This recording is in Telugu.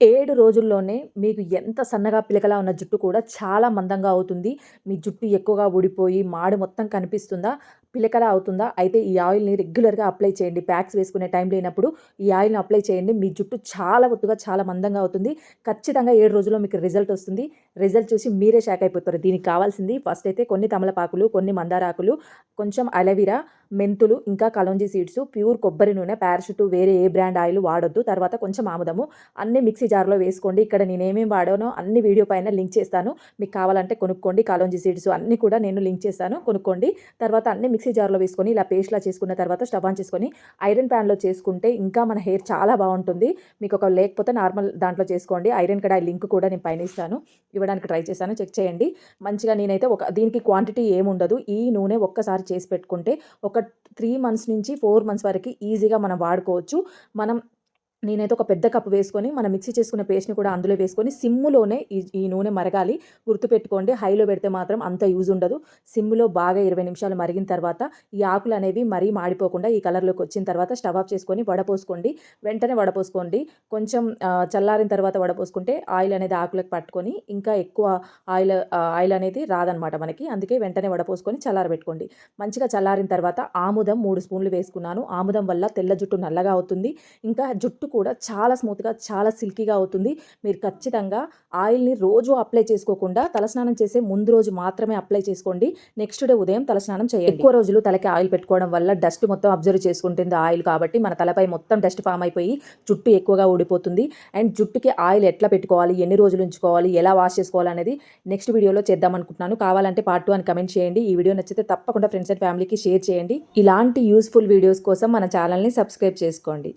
ఏడు రోజుల్లోనే మీకు ఎంత సన్నగా పిలకలా ఉన్న జుట్టు కూడా చాలా మందంగా అవుతుంది. మీ జుట్టు ఎక్కువగా ఊడిపోయి మాడి మొత్తం కనిపిస్తుందా? పిలకలా అవుతుందా? అయితే ఈ ఆయిల్ని రెగ్యులర్గా అప్లై చేయండి. ప్యాక్స్ వేసుకునే టైం లేనప్పుడు ఈ ఆయిల్ని అప్లై చేయండి. మీ జుట్టు చాలా ఒత్తుగా చాలా మందంగా అవుతుంది. ఖచ్చితంగా ఏడు రోజుల్లో మీకు రిజల్ట్ వస్తుంది. రిజల్ట్ చూసి మీరే షాక్ అయిపోతారు. దీనికి కావాల్సింది ఫస్ట్ అయితే కొన్ని తమలపాకులు కొన్ని మందారాకులు కొంచెం అలవీరా మెంతులు ఇంకా కలోంజీ సీడ్స్ ప్యూర్ కొబ్బరి నూనె పారాషూట్ వేరే ఏ బ్రాండ్ ఆయిల్ వాడొద్దు. తర్వాత కొంచెం ఆముదము. అన్ని మిక్సీ జార్లో వేసుకోండి. ఇక్కడ నేను ఏమేమి వాడానో అన్ని వీడియో పైన లింక్ చేస్తాను. మీకు కావాలంటే కొనుక్కోండి. కాలోంజీ సీడ్స్ అన్నీ కూడా నేను లింక్ చేస్తాను. కొనుక్కోండి. తర్వాత అన్ని మిక్సీ జార్లో వేసుకొని ఇలా పేస్ట్లా చేసుకున్న తర్వాత స్టవ్ ఆన్ చేసుకొని ఐరన్ ప్యాన్లో చేసుకుంటే ఇంకా మన హెయిర్ చాలా బాగుంటుంది. మీకు ఒక లేకపోతే నార్మల్ దాంట్లో చేసుకోండి. ఐరన్ కడాయి లింక్ కూడా నేను పైన ఇస్తాను. ఇవ్వడానికి ట్రై చేశాను చెక్ చేయండి. మంచిగా నేనైతే ఒక దీనికి క్వాంటిటీ ఏముండదు. ఈ నూనె ఒక్కసారి చేసి పెట్టుకుంటే ఒక త్రీ మంత్స్ నుంచి ఫోర్ మంత్స్ వరకు ఈజీగా మనం వాడుకోవచ్చు. మనం నేనైతే ఒక పెద్ద కప్పు వేసుకొని మనం మిక్సీ చేసుకున్న పేస్ట్ని కూడా అందులో వేసుకొని సిమ్ములోనే ఈ ఈ నూనె మరగాలి. గుర్తుపెట్టుకోండి హైలో పెడితే మాత్రం అంత యూజ్ ఉండదు. సిమ్లో బాగా ఇరవై నిమిషాలు మరిగిన తర్వాత ఈ ఆకులు అనేవి మరీ మాడిపోకుండా ఈ కలర్లోకి వచ్చిన తర్వాత స్టవ్ ఆఫ్ చేసుకొని వడపోసుకోండి. వెంటనే వడపోసుకోండి. కొంచెం చల్లారిన తర్వాత వడపోసుకుంటే ఆయిల్ అనేది ఆకులకు పట్టుకొని ఇంకా ఎక్కువ ఆయిల్ ఆయిల్ అనేది రాదనమాట మనకి. అందుకే వెంటనే వడపోసుకొని చల్లారబెట్టుకోండి. మంచిగా చల్లారిన తర్వాత ఆముదం మూడు స్పూన్లు వేసుకున్నాను. ఆముదం వల్ల తెల్ల జుట్టు నల్లగా అవుతుంది. ఇంకా జుట్టు కూడా చాలా స్మూత్గా చాలా సిల్కీగా అవుతుంది. మీరు ఖచ్చితంగా ఆయిల్ని రోజు అప్లై చేసుకోకుండా తలస్నానం చేసే ముందు రోజు మాత్రమే అప్లై చేసుకోండి. నెక్స్ట్ డే ఉదయం తలస్నానం చేయండి. ఎక్కువ రోజులు తలకి ఆయిల్ పెట్టుకోవడం వల్ల డస్ట్ మొత్తం అబ్జర్వ్ చేసుకుంటుంది ఆయిల్ కాబట్టి మన తలపై మొత్తం డస్ట్ ఫామ్ అయిపోయి జుట్టు ఎక్కువగా ఊడిపోతుంది. అండ్ జుట్టుకి ఆయిల్ ఎట్లా పెట్టుకోవాలి ఎన్ని రోజులు ఉంచుకోవాలి ఎలా వాష్ చేసుకోవాలి అనేది నెక్స్ట్ వీడియోలో చేద్దాం అనుకుంటున్నాను. కావాలంటే పార్ట్ టూ అని కమెంట్ చేయండి. ఈ వీడియో నచ్చితే తప్పకుండా ఫ్రెండ్స్ అండ్ ఫ్యామిలీకి షేర్ చేయండి. ఇలాంటి యూస్ఫుల్ వీడియోస్ కోసం మన ఛానల్ని సబ్స్క్రైబ్ చేసుకోండి.